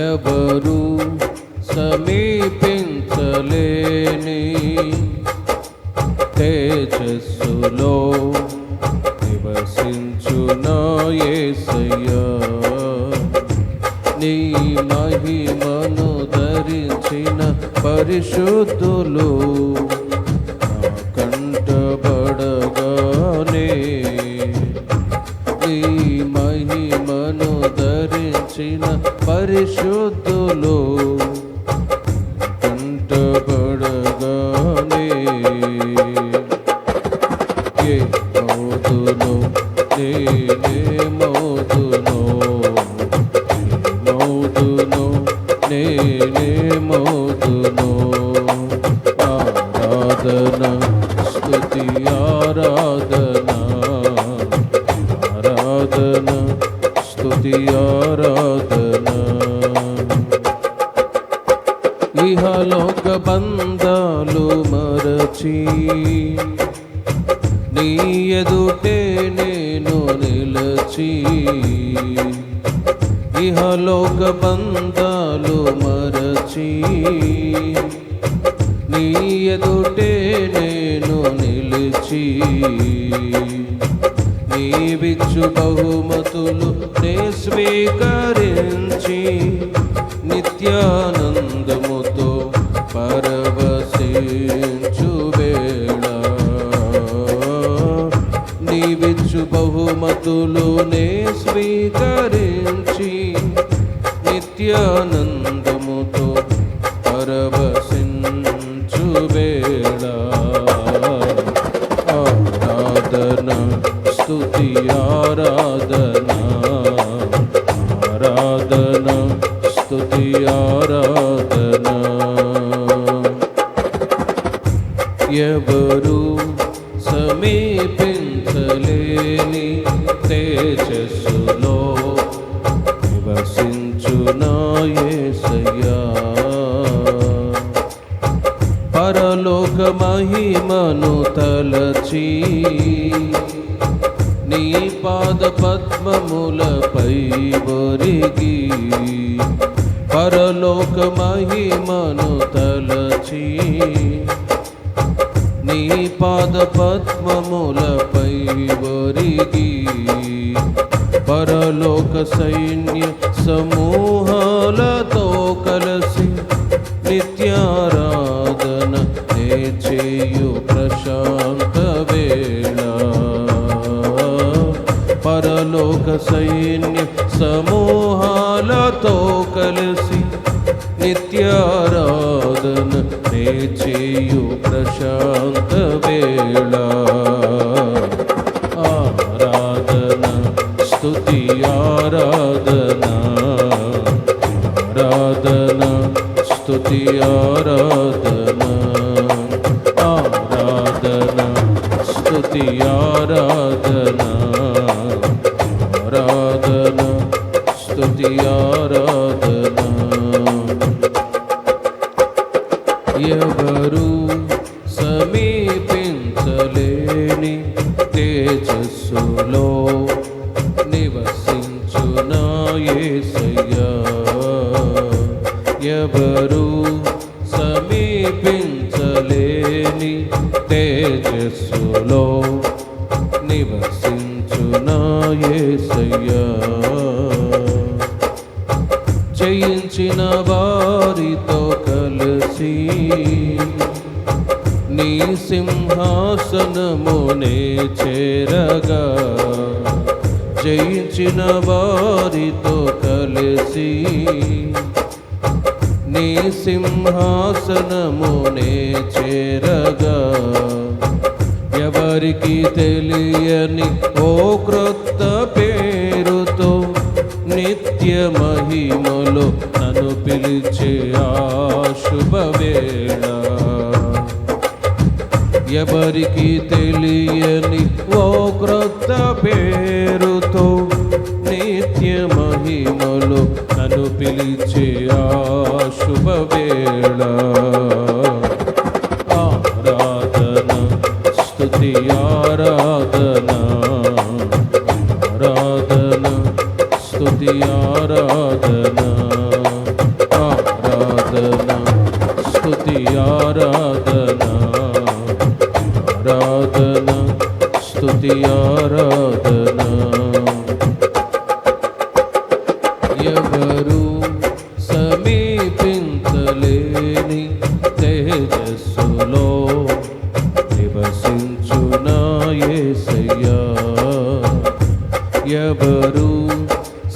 ఎవరు సమీపించలేని తేజస్సులో నివసించున యేసయ్యా నీ మహిమను ధరించిన పరిశుద్ధులు బంధాలు మరచి నీ ఎదుటే నేను నిలచి ఇహలోక బంధాలు మరచి నీ ఎదుటే నేను నిలిచి నీవిచ్చు బహుమతులు నే స్వీకరించి నిత్యానందముతో పరవశించు వేళ నీవిచ్చు బహుమతులు నే స్వీకరించి నిత్యానందముతో పరవశించు వేళ ఆరాధన స్తుతి ఆరాధన. తేజస్సులో నివసించునా యేసయ్యా పరలోక మహిమను తలచి నీ పాద పద్మములపై ఒరిగి పరలోక మహిమను తలచి నీ పాద పద్మములపై వరిగి పరలోక సైన్య సమూహాలతో కలిసి నిత్యారాధన నే చేయు ప్రశాంత వేళ. పరలోక సైన్య సమూహాలతో కలిసి నిత్యారాధన చేయు ప్రశాంత వేళ. ఆరాధన స్తుతి ఆరాధన. ఆరాధన స్తుతి ఆరాధన ఆరాధన. తేజస్సులో నివసించునా యేసయ్యా ఎవరు సమీపించలేని తేజస్సులో నివసించునా యేసయ్యా చేయించిన వారితో కలిసి నీ సింహాసనమునే చేరగా. జయించిన వారితో కలిసి నీ సింహాసనమునే చేరగా. ఎవరికి తెలియని ఓ క్రొత్త పేరుతో నిత్య మహిమలో నన్ను పిలిచే ఆ శుభవేళ. ఎవరికి తెలియని ఓ క్రొత్త పేరుతో నిత్య మహిమలు నన్ను పిలిచే ఆ శుభవేళ ఆరాధన స్తుతి ఆరా ఆరాధన స్థుతి ఆరాధన. ఎవరు సమీపించలేని తేజస్సులో నివసించునాయేసయ్యా ఎవరు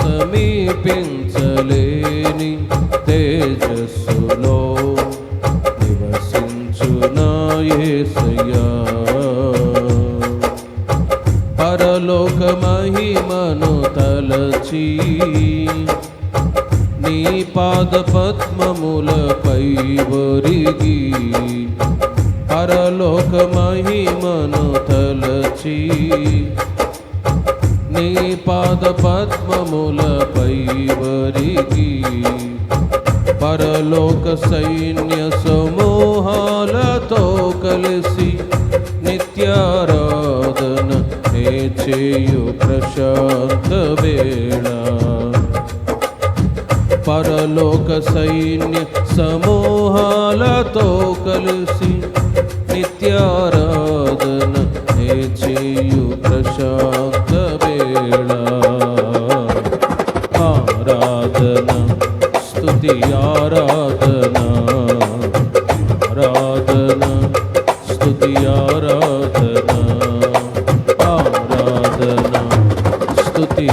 సమీపించలేని తేజస్సులో నివసించునా పరలోక మహిమను తలచి నీ పాద పద్మములపై ఒరిగి పరలోక మహిమను తలచి నీ పాద పద్మములపై ఒరిగి పరలోక సైన్య సమూహాలతో కలిసి నిత్యారాధన చేయు ప్రశాంత వేళ. పరలోక సైన్య సమూహాలతో కలిసి నిత్యారాధన హే చేయు ప్రశాంత వేళ. ఆరాధన స్థుతి ఆరాధన. ఆరాధన స్థుతి ఆరాధన.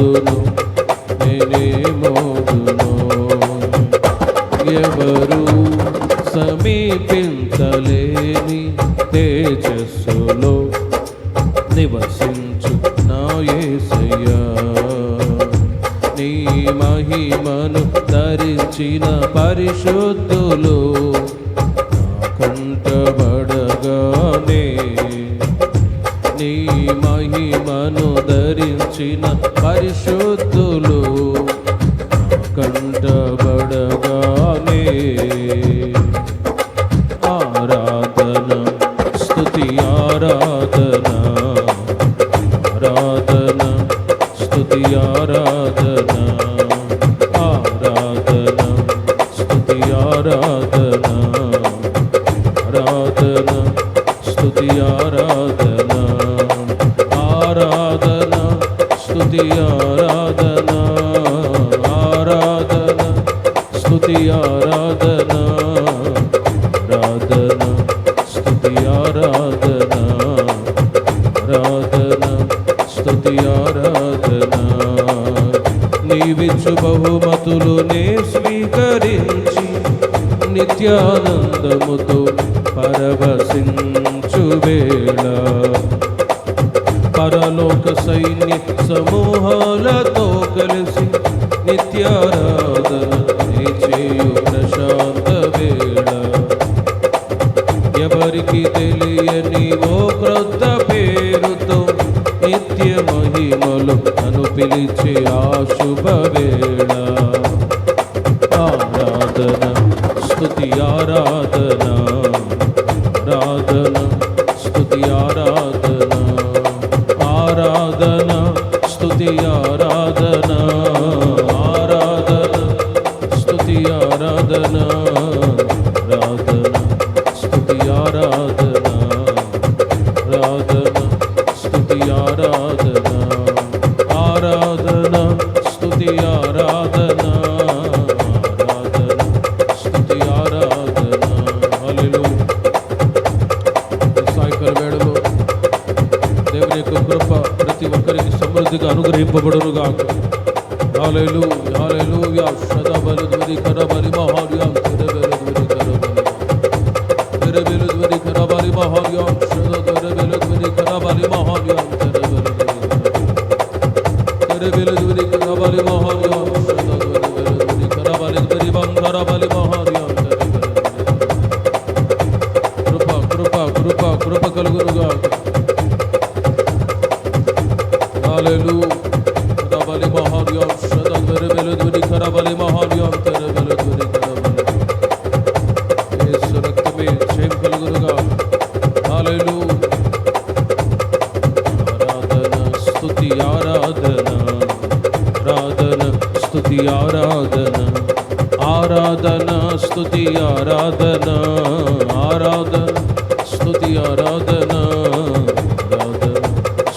మౌదును నేనే మౌదును ఎవరు సమీపించలేని తేజస్సులో నివసించు నా నీ మహిమను ధరించిన పరిశుద్ధులు కొలిచిన పరిశుద్ధులు కంటబడగానే ఆరాధన స్థుతి ఆరాధన ఆరాధన స్థుతి ఆరాధన. ఆరాధన ఆరాధన స్తుతి ఆరాధన ఆరాధన స్తుతి ఆరాధన. నీవిచ్చు బహుమతులు నే స్వీకరించి నిత్యానందముతో పరవశించు వేళ. పరలోక సైన్య సమూహాలతో కలిసి నిత్యారాధన నే చేయు ప్రశాంత వేళ ఎవరికి తెలియని ఓ క్రొత్త పేరుతో నిత్య మహిమలు అను పిలిచే ఆ శుభవేళ ఆరాధన స్తుతి ఆరాధనా. ఆరాధన స్థుతి ఆరాధన ఆరాధన స్థుతి ఆరాధన ఆరాధన స్థుతి ఆరాధన హల్లెలూయా. సాయంకాల వేళలో దేవుని యొక్క కృప ప్రతి ఒక్కరికి సమృద్ధిగా అనుగ్రహింపబడును గాక హాలేలు హాలేలు యా సదాబలు ధ్వని కరబలి మహార్యం తెరబెలు ధ్వని కరబలి తెరబెలు ధ్వని కరబలి మహార్యం ధ్వని కరబలి మహార్యాం ధ్వని కరబలి మహార్యాం కృప కృప ధ్వని కరబలి ఆరాధన ఆరాధన స్థుతి ఆరాధన ఆరాధన స్థుతి ఆరాధన ఆరాధన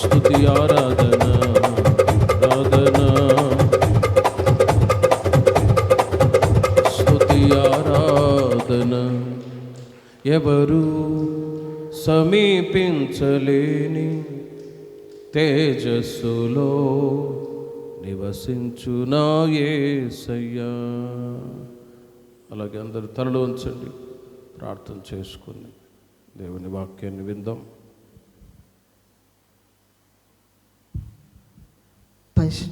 స్థుతి ఆరాధన ఆరాధన. స్థుతి ఆరాధన. ఎవరు సమీపించలేని తేజస్సులో నివసించునా ఏసయ్యా. అలాగే అందరు తలలు ఉంచండి. ప్రార్థన చేసుకుని దేవుని వాక్యాన్ని విందాం. పరిశుద్ధ